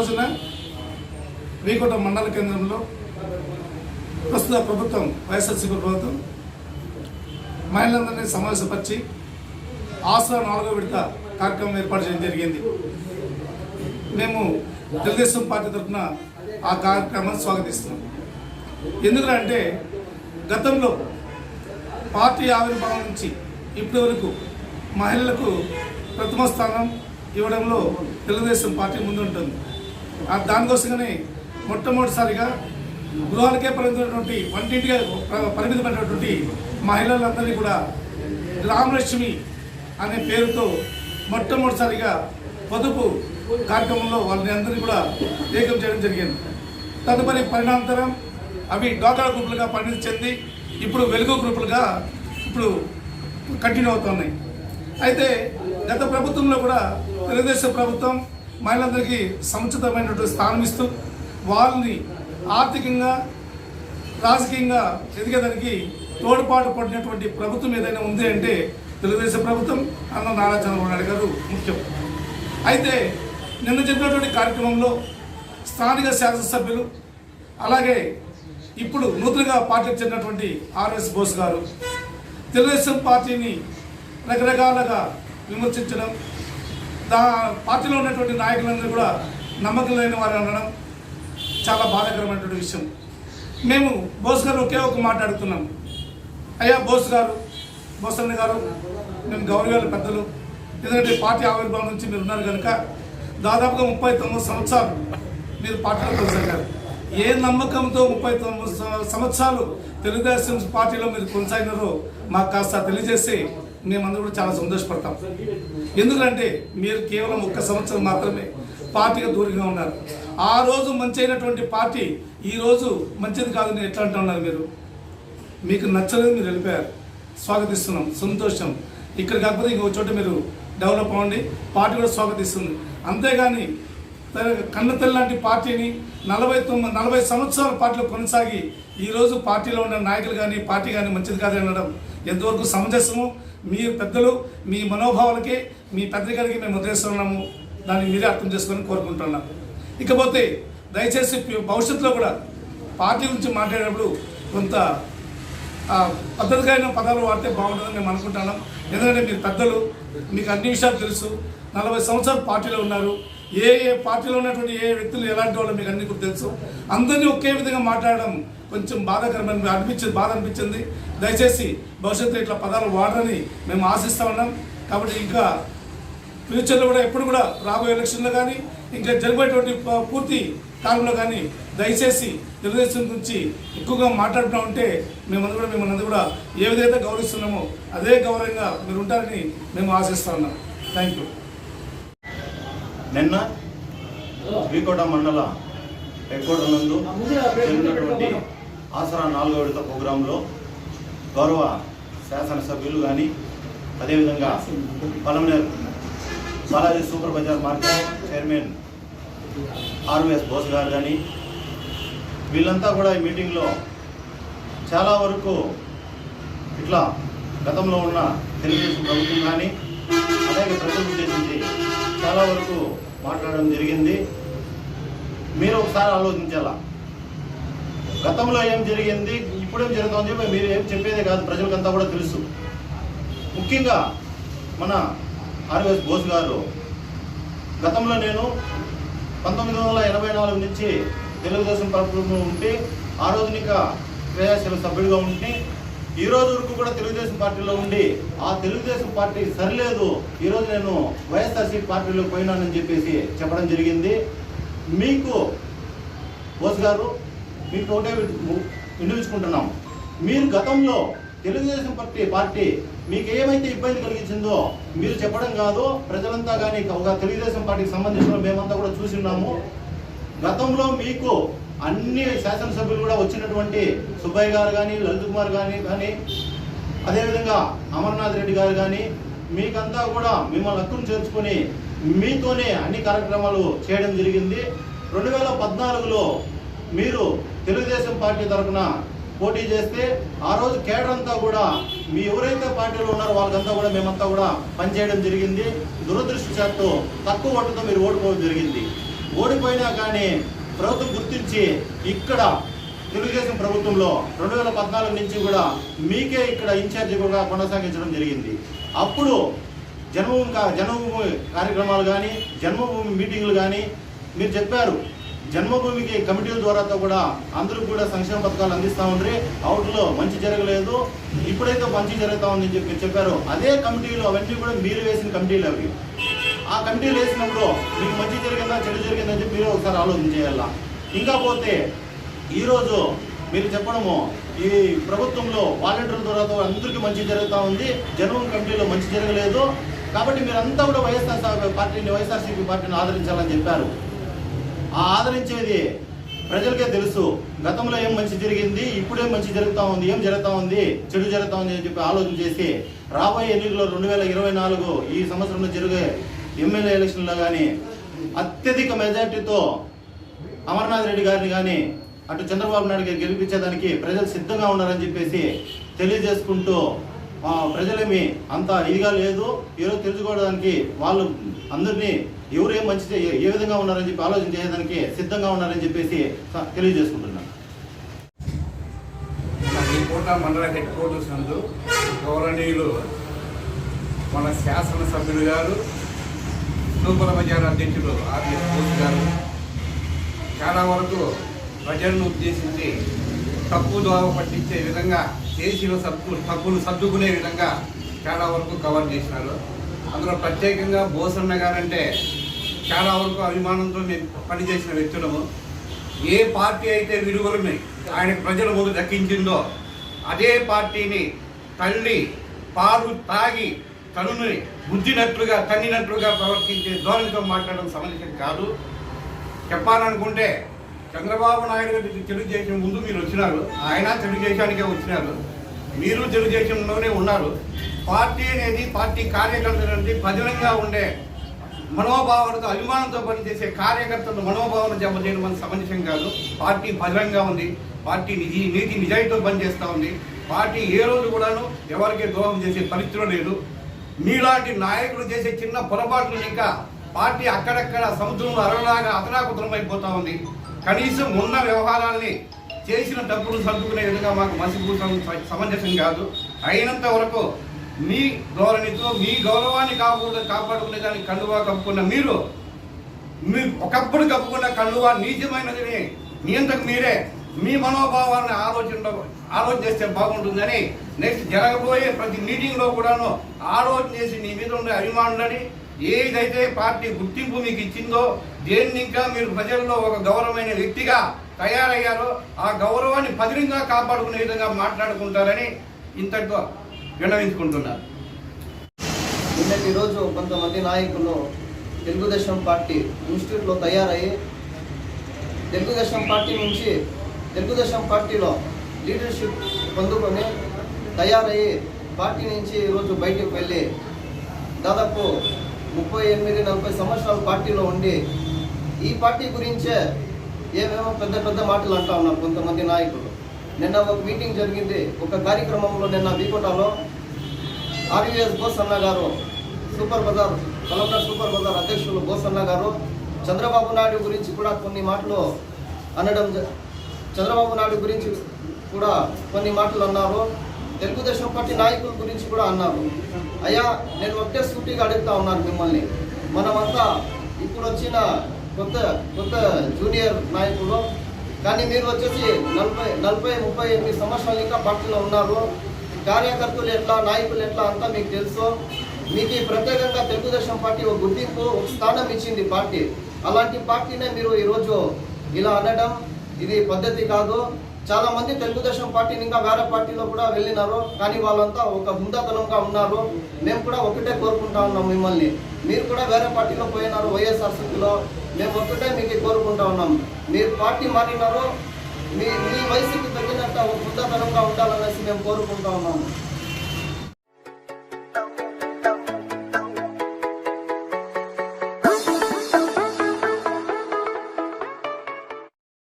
రోజున వీకోట మండల కేంద్రంలో ప్రస్తుత ప్రభుత్వం వైఎస్ఆర్సీపీ ప్రభుత్వం మహిళలందరినీ సమావేశపరిచి ఆసరా నాలుగో విడత కార్యక్రమం ఏర్పాటు చేయడం జరిగింది. మేము తెలుగుదేశం పార్టీ తరఫున ఆ కార్యక్రమాన్ని స్వాగతిస్తున్నాం. ఎందుకంటే గతంలో పార్టీ ఆవిర్భావం నుంచి ఇప్పటి వరకు మహిళలకు ప్రథమ స్థానం ఇవ్వడంలో తెలుగుదేశం పార్టీ ముందుంటుంది. దానికోసమనే మొట్టమొదటిసారిగా గృహాలకే పరిమితమైనటువంటి వంటింటిగా పరిమితమైనటువంటి మహిళలందరినీ కూడా గ్రామలక్ష్మి అనే పేరుతో మొట్టమొదటిసారిగా పొదుపు కార్యక్రమంలో వాళ్ళని అందరినీ కూడా ఏకం చేయడం జరిగింది. తదుపరి పరిణామంతరం అవి డోకా గ్రూపులుగా పరిణితి చెంది ఇప్పుడు వెలుగు గ్రూపులుగా ఇప్పుడు కంటిన్యూ అవుతున్నాయి. అయితే గత ప్రభుత్వంలో కూడా తెలుగుదేశం ప్రభుత్వం మహిళలందరికీ సముచితమైనటువంటి స్థానం ఇస్తూ వాళ్ళని ఆర్థికంగా రాజకీయంగా ఎదిగేదానికి తోడ్పాటు పడినటువంటి ప్రభుత్వం ఏదైనా ఉంది అంటే తెలుగుదేశం ప్రభుత్వం అన్న నారా చంద్రబాబు నాయుడు గారు ముఖ్యం. అయితే నిన్న జరిగినటువంటి కార్యక్రమంలో స్థానిక శాసనసభ్యులు అలాగే ఇప్పుడు నూతనంగా పార్టీకి చెందినటువంటి ఆర్ఎస్ బోస్ గారు తెలుగుదేశం పార్టీని రకరకాలుగా విమర్శించడం దా పార్టీలో ఉన్నటువంటి నాయకులందరూ కూడా నమ్మకం లేని వారు అనడం చాలా బాధాకరమైనటువంటి విషయం. మేము బోస్ గారు ఒకే ఒక మాట్లాడుతున్నాం అయ్యా బోస్ గారు బోసన్న గారు మేము గౌరవాల పెద్దలు. ఎందుకంటే పార్టీ ఆవిర్భావం నుంచి మీరు ఉన్నారు కనుక దాదాపుగా ముప్పై తొమ్మిది సంవత్సరాలు మీరు పార్టీలో కొనసాగారు. ఏ నమ్మకంతో ముప్పై తొమ్మిది సంవత్సరాలు తెలుగుదేశం పార్టీలో మీరు కొనసాగినారో మాకు కాస్త తెలియజేసి మేమందరూ కూడా చాలా సంతోషపడతాం. ఎందుకంటే మీరు కేవలం ఒక్క సంవత్సరం మాత్రమే పార్టీగా దూరంగా ఉన్నారు. ఆ రోజు మంచి అయినటువంటి పార్టీ ఈరోజు మంచిది కాదని ఎట్లా అంటున్నారు మీరు? మీకు నచ్చలేదు మీరు వెళ్ళిపోయారు. స్వాగతిస్తున్నాం. సంతోషం. ఇక్కడ కాకపోతే ఇంకో చోట మీరు డెవలప్ అవ్వండి. పార్టీ కూడా స్వాగతిస్తుంది. అంతేగాని కన్నతల్లి లాంటి పార్టీని నలభై తొమ్మిది నలభై సంవత్సరాల పార్టీలో కొనసాగి ఈరోజు పార్టీలో ఉన్న నాయకులు కానీ పార్టీ కానీ మంచిది కాదని అనడం ఎంతవరకు సమంజసము మీ పెద్దలు మీ మనోభావాలకి మీ పెద్దగారికి మేము వదిలేస్తున్నాము దాన్ని మీరే అర్థం చేసుకొని కోరుకుంటున్నాం ఇకపోతే దయచేసి భవిష్యత్తులో కూడా పార్టీ గురించి మాట్లాడేటప్పుడు కొంత పద్ధతిగా అయిన పదాలు వాడితే బాగుంటుందని మేము అనుకుంటున్నాం. ఎందుకంటే మీరు పెద్దలు మీకు అన్ని విషయాలు తెలుసు. నలభై సంవత్సరాలు పార్టీలో ఉన్నారు. ఏ ఏ పార్టీలో ఉన్నటువంటి ఏ వ్యక్తులు ఎలాంటి వాళ్ళు మీకు అన్ని కూడా తెలుసు. అందరినీ ఒకే విధంగా మాట్లాడడం కొంచెం బాధాకరమైన అనిపించింది బాధ అనిపించింది. దయచేసి భవిష్యత్తులో ఇట్లా పదాలు వాడరని మేము ఆశిస్తూ ఉన్నాం. కాబట్టి ఇంకా ఫ్యూచర్లో కూడా ఎప్పుడు కూడా రాబోయే ఎలక్షన్లో కానీ ఇంకా జరిగేటువంటి ప- పూర్తి కాకుండా కానీ దయచేసి తెలుగుదేశం గురించి ఎక్కువగా మాట్లాడుతూ ఉంటే మేమందరూ కూడా మిమ్మల్ని కూడా ఏ విధంగా గౌరవిస్తున్నామో అదే గౌరవంగా మీరు ఉంటారని మేము ఆశిస్తా ఉన్నాం. థ్యాంక్ యూ నిన్న శ్రీకోట మండల హెడ్కోట నందు జరిగినటువంటి ఆసరా నాలుగో విడత ప్రోగ్రాంలో గౌరవ శాసనసభ్యులు కానీ అదేవిధంగా Palamaner Balaji super bazaar market chairman RMS Bose గారు కానీ వీళ్ళంతా కూడా ఈ మీటింగ్లో చాలా వరకు ఇట్లా గతంలో ఉన్న తెలుగుదేశం ప్రభుత్వం కానీ అలాగే ప్రజలు ఉద్దేశించి చాలా వరకు మాట్లాడడం జరిగింది. మీరు ఒకసారి ఆలోచించాలా? గతంలో ఏం జరిగింది? ఇప్పుడేం జరుగుతుందని చెప్పి మీరు ఏం చెప్పేదే కాదు ప్రజలకంతా కూడా తెలుసు. ముఖ్యంగా మన ఆర్ఎస్ బోస్ గారు గతంలో నేను పంతొమ్మిది వందల ఎనభై నాలుగు నుంచి తెలుగుదేశం ప్రభుత్వంలో ఉంటే ఆ రోజునిక క్రియాశీల సభ్యుడిగా ఉంటే ఈ రోజు వరకు కూడా తెలుగుదేశం పార్టీలో ఉండి ఆ తెలుగుదేశం పార్టీ సరిలేదు ఈరోజు నేను వైఎస్ఆర్సీ పార్టీలో పోయినానని చెప్పేసి చెప్పడం జరిగింది. మీకు బోస్ గారు మీకు ఒకటే వి- వినిపించుకుంటున్నాం. మీరు గతంలో తెలుగుదేశం పార్టీ పార్టీ మీకు ఏమైతే ఇబ్బంది కలిగించిందో మీరు చెప్పడం కాదు ప్రజలంతా కానీ ఒక తెలుగుదేశం పార్టీకి సంబంధించిన మేమంతా కూడా చూసి ఉన్నాము. గతంలో మీకు అన్ని శాసనసభ్యులు కూడా వచ్చినటువంటి సుబ్బయ్య గారు కానీ లలిత్ కుమార్ కానీ కానీ అదేవిధంగా అమర్నాథ్ రెడ్డి గారు కానీ మీకంతా కూడా మిమ్మల్ని హక్కును చేర్చుకొని మీతోనే అన్ని కార్యక్రమాలు చేయడం జరిగింది. రెండు వేల పద్నాలుగులో మీరు తెలుగుదేశం పార్టీ తరఫున పోటీ చేస్తే ఆ రోజు కేడర్ అంతా కూడా మీ ఎవరైతే పార్టీలో ఉన్నారో వాళ్ళకంతా కూడా మేమంతా కూడా పనిచేయడం జరిగింది. దురదృష్టవశాత్తు తక్కువ ఓటుతో మీరు ఓడిపోవడం జరిగింది. ఓడిపోయినా కానీ ప్రభుత్వం గుర్తించి ఇక్కడ తెలుగుదేశం ప్రభుత్వంలో రెండు వేల పద్నాలుగు నుంచి కూడా మీకే ఇక్కడ ఇన్ఛార్జిగా కొనసాగించడం జరిగింది. అప్పుడు జన్మభూమి కా- జన్మభూమి కార్యక్రమాలు కానీ జన్మభూమి మీటింగ్లు కానీ మీరు చెప్పారు. జన్మభూమికి కమిటీల ద్వారాతో కూడా అందరూ కూడా సంక్షేమ పథకాలు అందిస్తా ఉండ్రి. అవుట్లో మంచి జరగలేదు. ఇప్పుడైతే మంచి జరుగుతూ ఉందని చెప్పి చెప్పారు. అదే కమిటీలు అవన్నీ కూడా మీరు వేసిన కమిటీలు అవి. ఆ కమిటీలు వేసినప్పుడు మీకు మంచి జరిగిందా చెడు జరిగిందని చెప్పి మీరు ఒకసారి ఆలోచన చేయాలా? ఇంకా పోతే ఈరోజు మీరు చెప్పడము ఈ ప్రభుత్వంలో వాలంటీర్ల ద్వారా అందరికీ మంచి జరుగుతూ ఉంది. జన్మం కమిటీలో మంచి జరగలేదు. కాబట్టి మీరంతా కూడా వైఎస్ఆర్ పార్టీని వైఎస్ఆర్సీపీ పార్టీని ఆదరించాలని చెప్పారు. ఆ ఆదరించేది ప్రజలకే తెలుసు. గతంలో ఏం మంచి జరిగింది ఇప్పుడేం మంచి జరుగుతూ ఉంది ఏం జరుగుతూ ఉంది చెడు జరుగుతూ ఉంది అని చెప్పి ఆలోచన చేసి రాబోయే ఎన్నికల్లో రెండు వేల ఇరవై నాలుగు ఈ సంవత్సరంలో జరిగే ఎమ్మెల్యే ఎలక్షన్లో కానీ అత్యధిక మెజార్టీతో అమర్నాథ్ రెడ్డి గారిని కానీ అటు చంద్రబాబు నాయుడు గారు గెలిపించేదానికి ప్రజలు సిద్ధంగా ఉన్నారని చెప్పేసి తెలియజేసుకుంటూ ప్రజలేమి అంత ఇదిగా లేదు. ఈరోజు తెలుసుకోవడానికి వాళ్ళు అందరినీ ఎవరు ఏం మంచి ఏ విధంగా ఉన్నారని చెప్పి ఆలోచన చేయడానికి సిద్ధంగా ఉన్నారని చెప్పేసి తెలియజేసుకుంటున్నాను. ఈ పూట మండల హెడ్ క్వార్టర్స్ నందు గౌరవనీయులు మన శాసనసభ్యులు గారు సూపర్ బజార్ అధ్యక్షుడు ఆర్ఎస్ బోస్ గారు. చాలా వరకు ప్రజలను ఉద్దేశించి తప్పు ద్వారా పట్టించే విధంగా దేశీయ సబ్బు తప్పులు సర్దుకునే విధంగా చాలా వరకు కవర్ చేసినారు. అందులో ప్రత్యేకంగా బోసన్న గారంటే చాలా వరకు అభిమానంతో మేము పనిచేసిన వ్యక్తులము. ఏ పార్టీ అయితే విలువలని ఆయన ప్రజల ముందు దక్కించిందో అదే పార్టీని తల్లి పాలు తాగి తనుని గుద్దినట్లుగా తన్నినట్లుగా ప్రవర్తించే ధోరణితో మాట్లాడడం సమంజసం కాదు. చెప్పాలనుకుంటే చంద్రబాబు నాయుడు గారి తెలుగుదేశం ముందు మీరు వచ్చినారు ఆయన తెలుగుదేశానికే వచ్చినారు. మీరు తెలుగుదేశంలోనే ఉన్నారు. పార్టీ అనేది పార్టీ కార్యకర్తలు అనేది భజనంగా ఉండే మనోభావాలతో అభిమానంతో పనిచేసే మనోభావన జమ దెబ్బతీయడం మన సమంజసం కాదు. పార్టీ భద్రంగా ఉంది. పార్టీ నిజి నీతి నిజాయితీతో పనిచేస్తూ ఉంది. పార్టీ ఏ రోజు కూడాను ఎవరికి ద్రోహం చేసే పరిస్థితులు లేదు. మీలాంటి నాయకులు చేసే చిన్న పొరపాట్లు ఇంకా పార్టీ అక్కడక్కడ సముద్రంలో అరలాగా అతలాకుతలం ఉంది. కనీసం ఉన్న వ్యవహారాల్ని చేసిన తప్పులు సర్దుకునే విధంగా మాకు మసిపూసం సమంజసం కాదు. అయినంత వరకు మీ ధోరణితో మీ గౌరవాన్ని కాకుండా కాపాడుకునే దానికి కండువా కప్పుకున్న మీరు మీరు ఒకప్పుడు కప్పుకున్న కండువా నీచమైనదని మీ అంతకు మీరే మీ మనోభావాన్ని ఆలోచన ఆలోచన చేస్తే బాగుంటుందని నెక్స్ట్ జరగబోయే ప్రతి మీటింగ్లో కూడాను ఆలోచన చేసి నీ మీద ఉండే అభిమానులని ఏదైతే పార్టీ గుర్తింపు మీకు ఇచ్చిందో దేన్ని ఇంకా మీరు ప్రజల్లో ఒక గౌరవమైన వ్యక్తిగా తయారయ్యారో ఆ గౌరవాన్ని పదిలంగా కాపాడుకునే విధంగా మాట్లాడుకుంటారని ఇంతటితో విన్నవించుకుంటున్నారు నిన్నటి రోజు కొంతమంది నాయకులు తెలుగుదేశం పార్టీ ఇన్స్టిట్యూట్లో తయారయ్యి తెలుగుదేశం పార్టీ నుంచి తెలుగుదేశం పార్టీలో లీడర్షిప్ పొందుకొని తయారయ్యి పార్టీ నుంచి ఈరోజు బయటకు వెళ్ళి దాదాపు ముప్పై ఎనిమిది నలభై సంవత్సరాల పార్టీలో ఉండి ఈ పార్టీ గురించే ఏమేమో పెద్ద పెద్ద మాటలు అంటా ఉన్నారు కొంతమంది నాయకులు. నిన్న ఒక మీటింగ్ జరిగింది. ఒక కార్యక్రమంలో నిన్న బీకోటాలో ఆర్యుఎస్ బోసన్న గారు సూపర్ బజార్ కలంకర్ సూపర్ బజార్ అధ్యక్షులు బోసన్న గారు చంద్రబాబు నాయుడు గురించి కూడా కొన్ని మాటలు అనడం చంద్రబాబు నాయుడు గురించి కూడా కొన్ని మాటలు అన్నారు. తెలుగుదేశం పార్టీ నాయకుల గురించి కూడా అన్నారు. అయ్యా నేను ఒకటే సూటిగా అడుగుతా ఉన్నాను మిమ్మల్ని. మనమంతా ఇప్పుడు వచ్చిన కొత్త కొత్త జూనియర్ నాయకులు. కానీ మీరు వచ్చేసి నలభై నలభై ముప్పై ఎనిమిది సంవత్సరాలు ఇంకా పార్టీలో ఉన్నారు. కార్యకర్తలు ఎట్లా నాయకులు ఎట్లా అంతా మీకు తెలుసు. మీకు ఈ ప్రత్యేకంగా తెలుగుదేశం పార్టీ ఒక గుర్తింపు ఒక స్థానం ఇచ్చింది పార్టీ. అలాంటి పార్టీనే మీరు ఈరోజు ఇలా అనడం ఇది పద్ధతి కాదు. చాలా మంది తెలుగుదేశం పార్టీని ఇంకా వేరే పార్టీలో కూడా వెళ్ళినారు. కానీ వాళ్ళంతా ఒక హుందాతనంగా ఉన్నారు. మేము కూడా ఒకటే కోరుకుంటా ఉన్నాం మిమ్మల్ని. మీరు కూడా వేరే పార్టీలో పోయినారు వైఎస్ఆర్సీపీలో. మేము ఒకటే మీకు కోరుకుంటా ఉన్నాం. మీరు పార్టీ మారినారు. మీ మీ వయసుకి తగ్గినట్టు ఒక హుందాతనంగా ఉండాలనేసి మేము కోరుకుంటా ఉన్నాము